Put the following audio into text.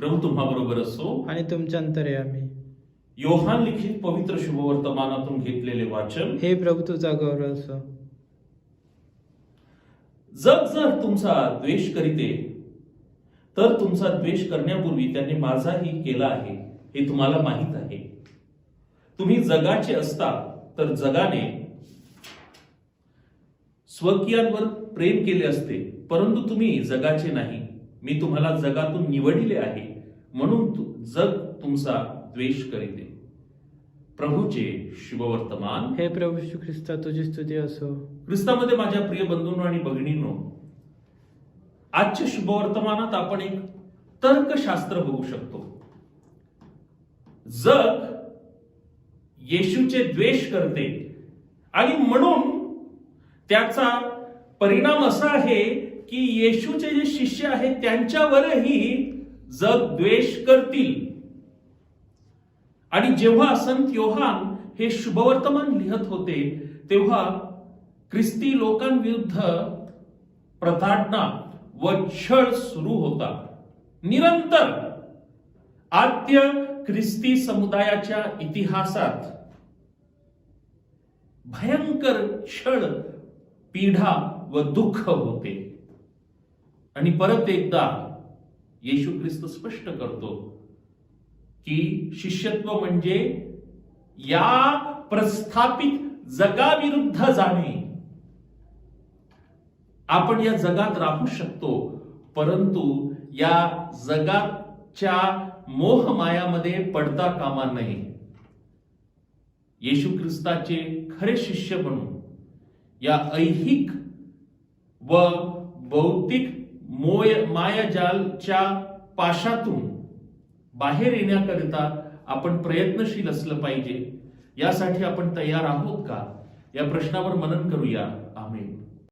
प्रभू तुम्हाबरोबर असो. आणि तुमच्या अंतर्यामी योहान लिखित पवित्र शुभवर्तमानातून घेतलेले वाचन. हे प्रभू तुझा गौरव असो. जग जर तुमचा द्वेष करीते तर तुमचा द्वेष करण्यापूर्वी त्यांनी माझाही केला आहे हे तुम्हाला माहीत आहे. तुम्ही जगाचे असता तर जगाने स्वकीयांवर प्रेम केले असते परंतु तुम्ही जगाचे नाही. मी तुम्हाला जगातून निवडिले आहे म्हणून तु- जग तुमचा द्वेष करीते. प्रभूचे शुभवर्तमान. हे प्रभू श्री ख्रिस्ता तुझी स्तुती असो. ख्रिस्तामध्ये माझ्या प्रिय बंधूंनो आणि भगिनींनो आजच्या शुभवर्तमानात आपण एक तर्कशास्त्र बघू शकतो. जग येशूचे द्वेष करते आणि म्हणून त्याचा परिणाम असा आहे की येशूचे जे शिष्य आहेत त्यांच्यावरही जग द्वेष करतील. आणि जेव्हा संत योहान हे शुभवर्तमान लिहत होते तेव्हा ख्रिस्ती लोकांविरुद्ध प्रताडणा व छळ सुरू होता. निरंतर आद्य ख्रिस्ती समुदायाच्या इतिहासात भयंकर छळ पीढा व दुःख होते. आणि परत एकदा येशू ख्रिस्त स्पष्ट करतो की शिष्यत्व म्हणजे या प्रस्थापित जगाविरुद्ध जाणे. आपण या जगात राहू शकतो परंतु या जगाच्या मोहमायामध्ये पडता कामा नये. येशू ख्रिस्ताचे खरे शिष्य बनून या ऐहिक व भौतिक मोय मायाजालच्या पाशातून बाहेर येण्याकरिता आपण प्रयत्नशील असलं पाहिजे. यासाठी आपण तयार आहोत का? या प्रश्नावर मनन करूया. आम्ही